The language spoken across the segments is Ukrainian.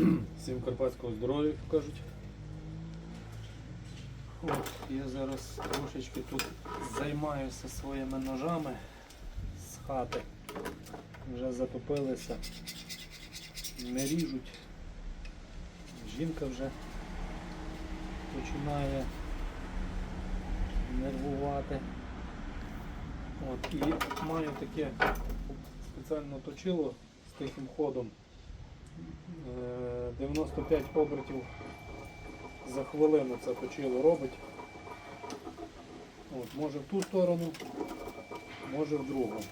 Всім карпатського здоров'я, кажуть. От, я зараз трошечки тут займаюся своїми ножами з хати. Вже затопилися, не ріжуть. Жінка вже починає нервувати. От, і маю таке спеціально точило з тихим ходом. Е, 95 обертів за хвилину це точило робить. От, може в ту сторону, може в другу.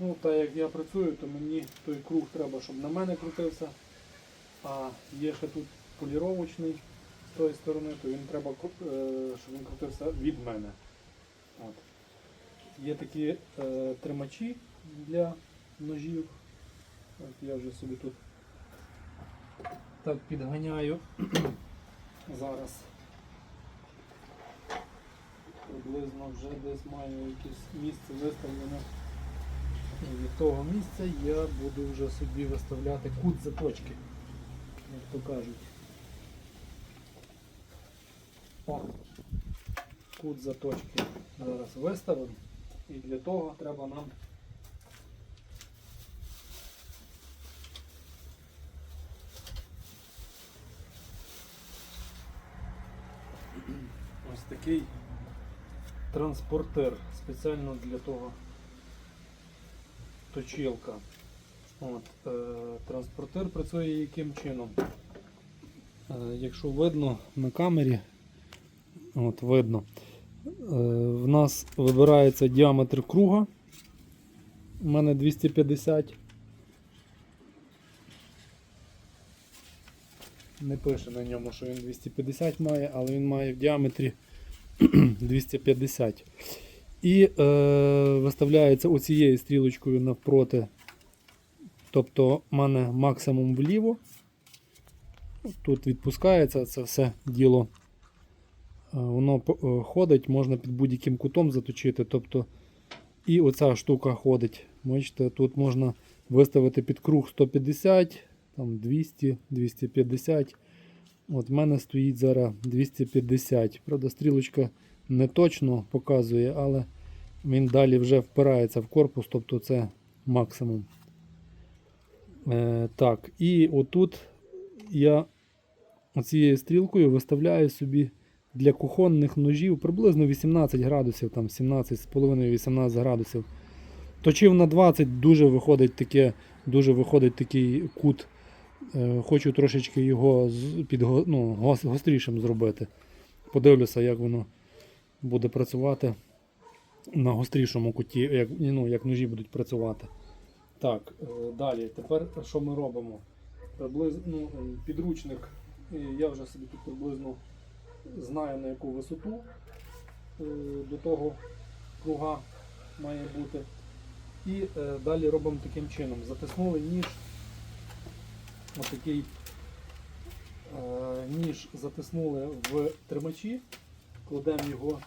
Ну, так як я працюю, то мені той круг треба, щоб на мене крутився. А є ще тут поліровочний з тої сторони, то він треба, е, щоб він крутився від мене. От. Є такі е, тримачі для ножів. От я вже собі тут так підганяю зараз. Приблизно вже десь маю якесь місце виставлене. І від того місця я буду вже собі виставляти кут заточки, як то кажуть. О, кут заточки зараз виставимо. І для того треба нам ось такий транспортер спеціально для того точилка. От, е, транспортер працює яким чином? Е, якщо видно на камері, от видно, е, в нас вибирається діаметр круга. У мене 250. Не пише на ньому, що він 250 має, але він має в діаметрі 250. І е, виставляється оцією стрілочкою навпроти. Тобто в мене максимум вліво. Тут відпускається це все діло. Е, Воно е, ходить, можна під будь-яким кутом заточити. Тобто, і оця штука ходить. Бачите, тут можна виставити під круг 150, там 200, 250. От в мене стоїть зараз 250. Правда, стрілочка не точно показує, але він далі вже впирається в корпус, тобто це максимум. Е, так, і отут я цією стрілкою виставляю собі для кухонних ножів приблизно 18 градусів, там 17,5-18 градусів. Точив на 20, дуже виходить таке, дуже виходить такий кут. Е, Хочу трошечки його під, ну, гострішим зробити. Подивлюся, як воно буде працювати на гострішому куті, як, ну, як ножі будуть працювати. Так, е, далі. Тепер що ми робимо? Приблизно ну, е, підручник. Я вже собі тут приблизно знаю на яку висоту до того круга має бути. І далі робимо таким чином. Затиснули ніж. Отакий е, ніж затиснули в тримачі, кладемо його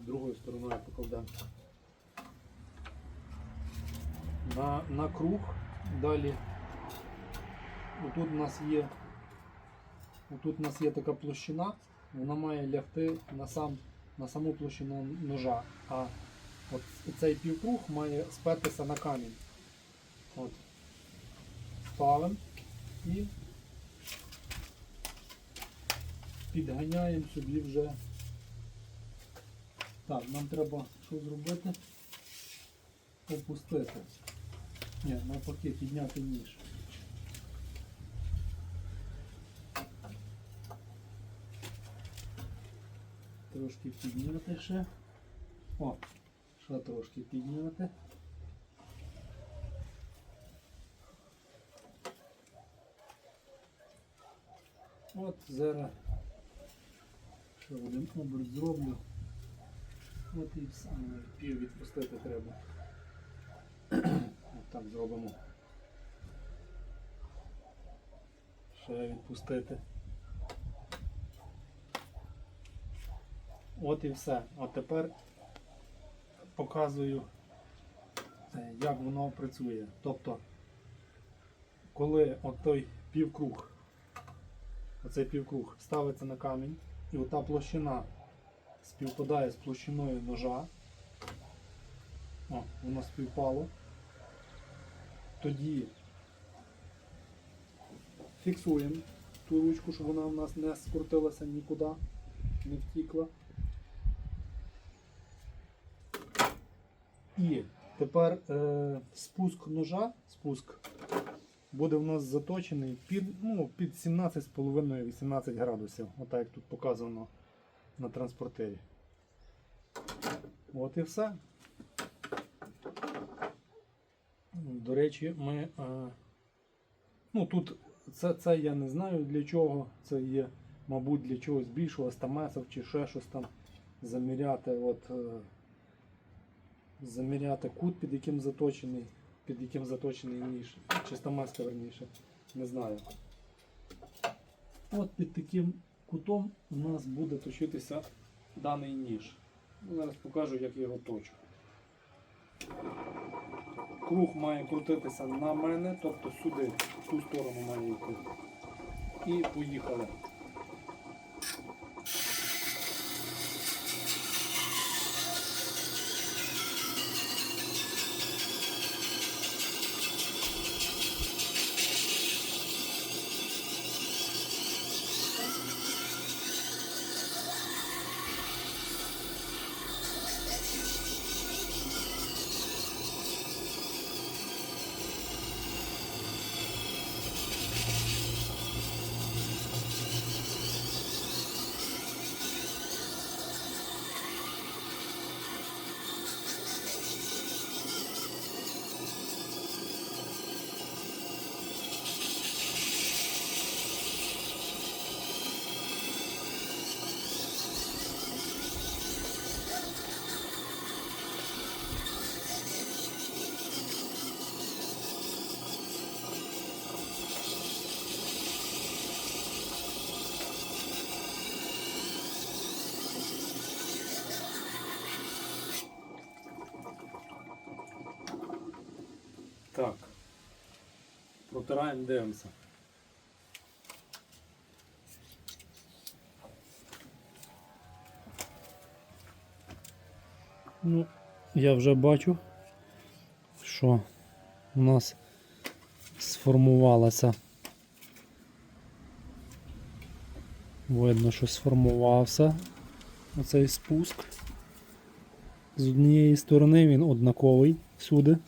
другою стороною покладемо. На, на круг. Далі отут у нас є отут у нас є така площина, вона має лягти на, сам, на саму площину ножа. А от цей півкруг має спертися на камінь. От. Ставимо і підганяємо собі вже. Так, нам треба що зробити? Опустити. Ні, навпаки, підняти ніж. Трошки підняти ще. О, ще трошки підняти. От зараз ще один оберт зроблю. От і все. Пів відпустити треба. От так зробимо. Ще відпустити. От і все. А тепер показую, е, як воно працює. Тобто коли от той півкруг, оцей півкруг ставиться на камінь, і ота площина співпадає з площиною ножа, о, воно співпало, тоді фіксуємо ту ручку, щоб вона у нас не скрутилася нікуди, не втікла. І тепер е, спуск ножа, спуск буде в нас заточений під, ну, під 17,5-18 градусів, отак як тут показано на транспортері. От і все. До речі, ми. Е, ну тут це, це я не знаю для чого. Це є, мабуть, для чогось більшого стамесів чи ще щось там заміряти. От, е, заміряти кут, під яким заточений, під яким заточений ніж, чи стамеска верніше, не знаю. От під таким кутом у нас буде точитися даний ніж. Зараз покажу, як його точу. Круг має крутитися на мене, тобто сюди, в ту сторону має йти. І поїхали. Так. Протираємо, дивимося. Ну, я вже бачу, що у нас сформувалося. Видно, що сформувався оцей спуск. З однієї сторони він однаковий всюди.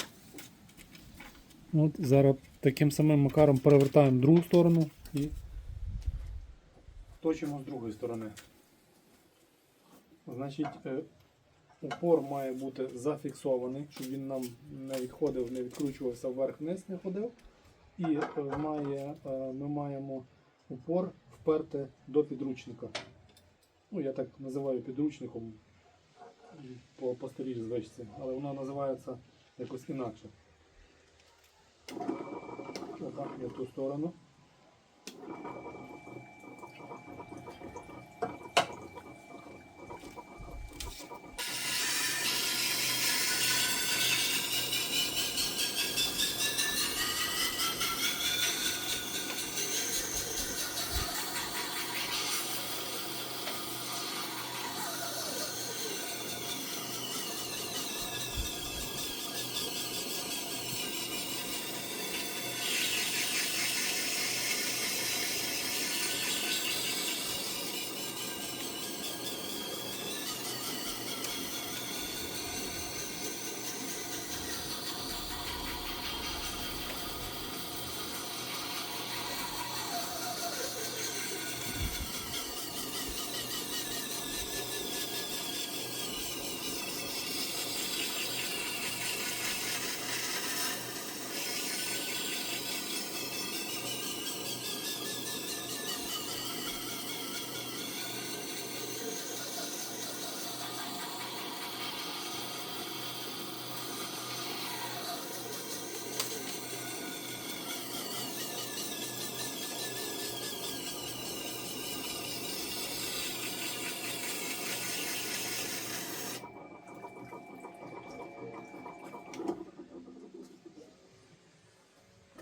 От зараз таким самим макаром перевертаємо другу сторону і точимо з другої сторони. Значить, е, упор має бути зафіксований, щоб він нам не відходив, не відкручувався вверх-вниз, не ходив. І е, має, е, ми маємо упор вперти до підручника. Ну, я так називаю підручником по, по старій звичці, але воно називається якось інакше. Отак, в ту сторону.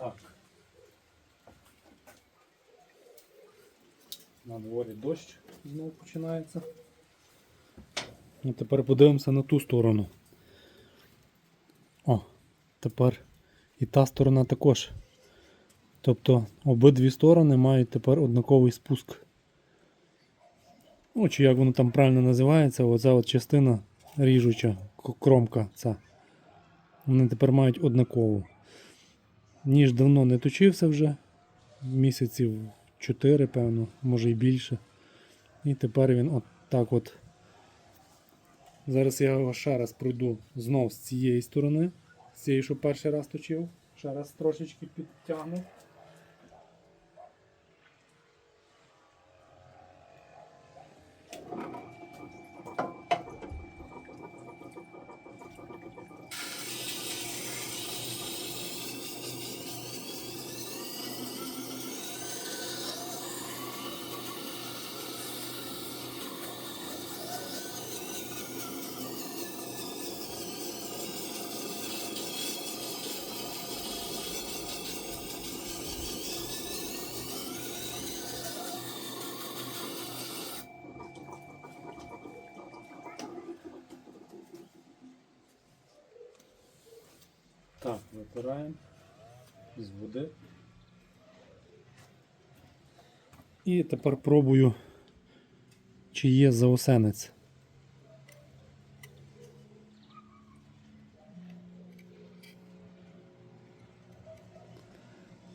Так. На дворі дощ знову починається. І тепер подивимося на ту сторону. О, тепер і та сторона також. Тобто обидві сторони мають тепер однаковий спуск. Ну, чи як воно там правильно називається, оця от частина ріжуча кромка ця. Вони тепер мають однакову. Ніж давно не точився вже. Місяців 4, певно, може і більше. І тепер він от так от. Зараз я його ще раз пройду знов з цієї сторони, з цієї, що перший раз точив. Ще раз трошечки підтягну. Так, витираємо з води. І тепер пробую, чи є заосенець.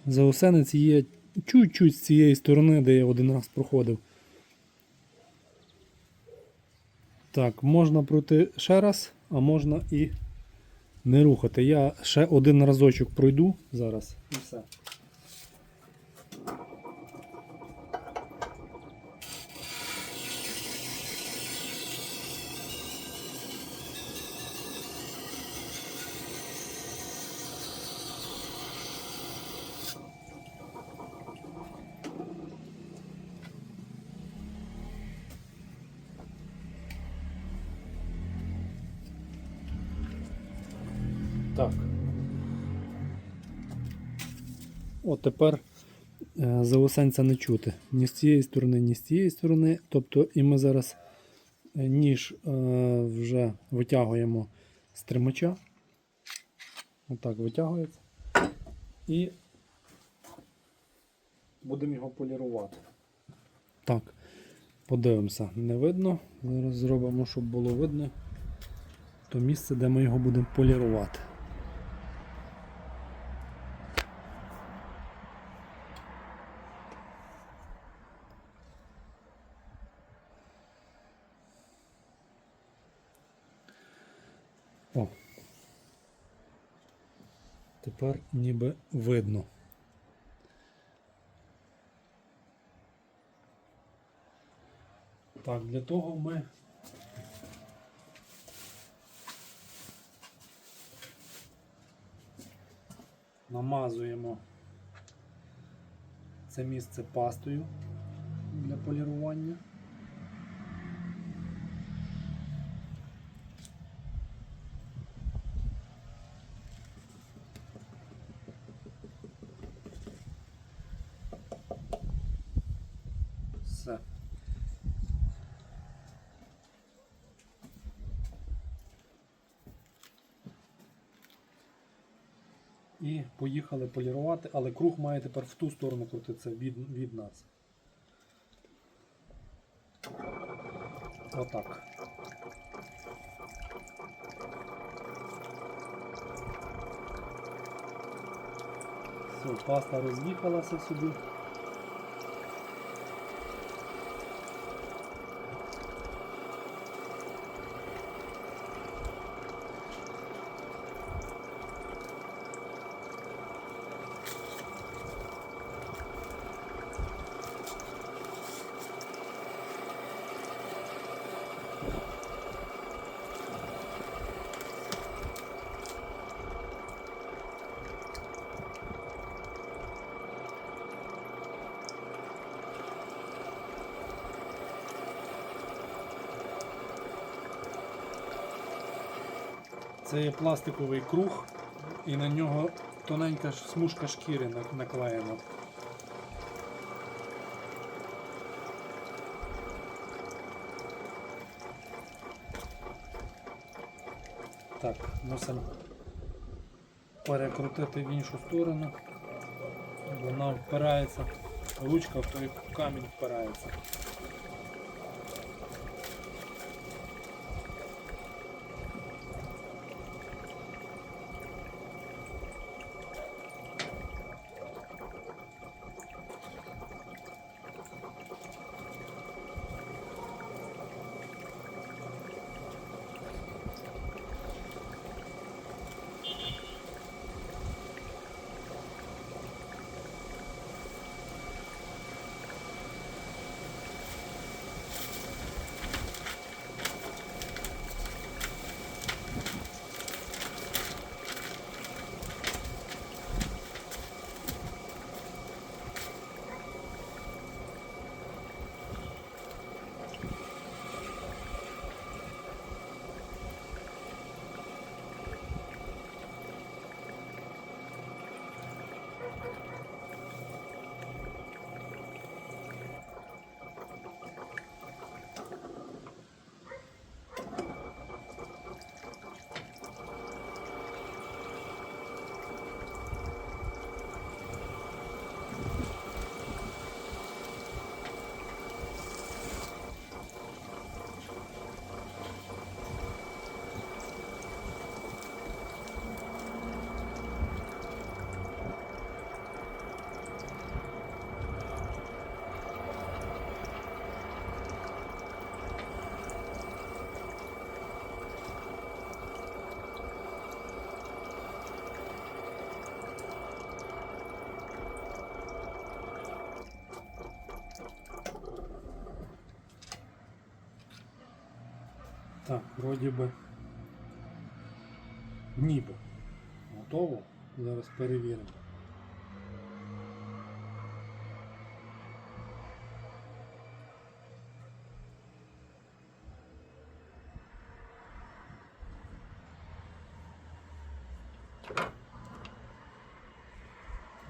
Заосенець є чуть-чуть з цієї сторони, де я один раз проходив. Так, можна пройти ще раз, а можна і не рухати. Я ще один разочок пройду зараз і все. Тепер е, заосенця не чути. Ні з цієї сторони, ні з цієї сторони. Тобто, і ми зараз е, ніж е, вже витягуємо з тримача. Отак витягується. І будемо його полірувати. Так, подивимося, не видно. Зараз зробимо, щоб було видно то місце, де ми його будемо полірувати. О. Тепер ніби видно. Так, для того ми намазуємо це місце пастою для полірування. Все. І поїхали полірувати, але круг має тепер в ту сторону крутитися від, від нас. Отак. Все, паста роз'їхалася собі. Це є пластиковий круг і на нього тоненька смужка шкіри наклеєна. Так, мусимо перекрутити в іншу сторону. Вона впирається, ручка в той камінь впирається. Так, вроді би. Ніби. Готово. Зараз перевіримо.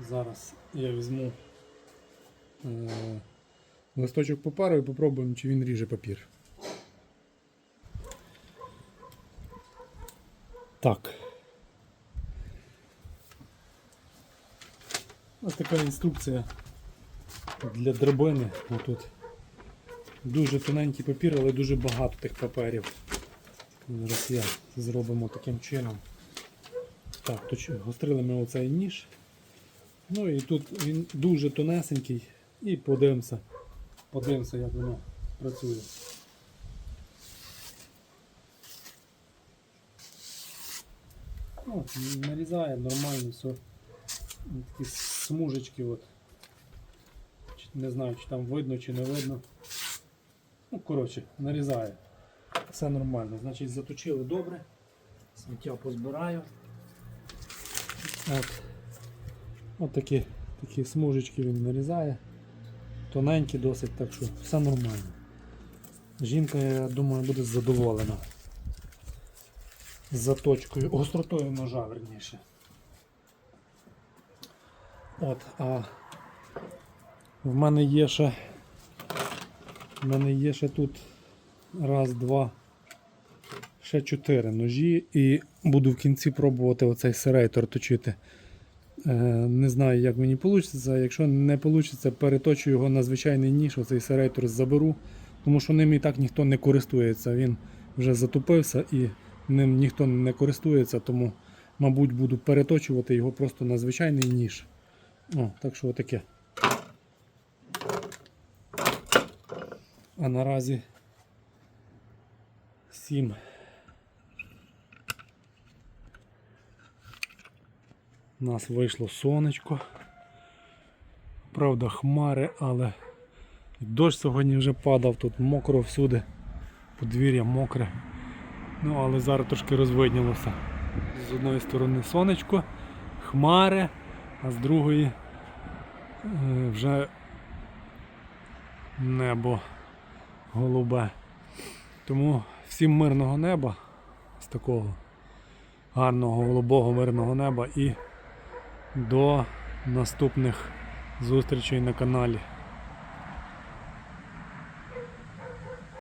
Зараз я візьму е, листочок паперу і попробуємо, чи він ріже папір. Так. Ось така інструкція для драбини. Отут. Дуже тоненький папір, але дуже багато тих паперів. Зараз я зробимо таким чином. Так, точ... гострили ми оцей ніж. Ну і тут він дуже тонесенький і подивимося, подивимося, як воно працює. Ну, нарізає нормально все. Такі смужечки от. Не знаю, чи там видно, чи не видно. Ну, коротше, нарізає. Все нормально. Значить, заточили добре. Сміття позбираю. От. От такі, такі смужечки він нарізає. Тоненькі досить, так що все нормально. Жінка, я думаю, буде задоволена заточкою, гостротою ножа верніше. От, а в мене є ще в мене є ще тут раз, два, ще чотири ножі і буду в кінці пробувати оцей серейтор точити. Е, не знаю, як мені вийде. Якщо не вийде, переточу його на звичайний ніж, оцей серейтор заберу, тому що ним і так ніхто не користується. Він вже затупився і ним ніхто не користується, тому, мабуть, буду переточувати його просто на звичайний ніж. О, так що отаке. А наразі 7. У нас вийшло сонечко. Правда, хмари, але дощ сьогодні вже падав, тут мокро всюди, подвір'я мокре. Ну, але зараз трошки розвиднілося. З одної сторони сонечко, хмари, а з другої е, вже небо голубе. Тому всім мирного неба, з такого гарного голубого мирного неба і до наступних зустрічей на каналі.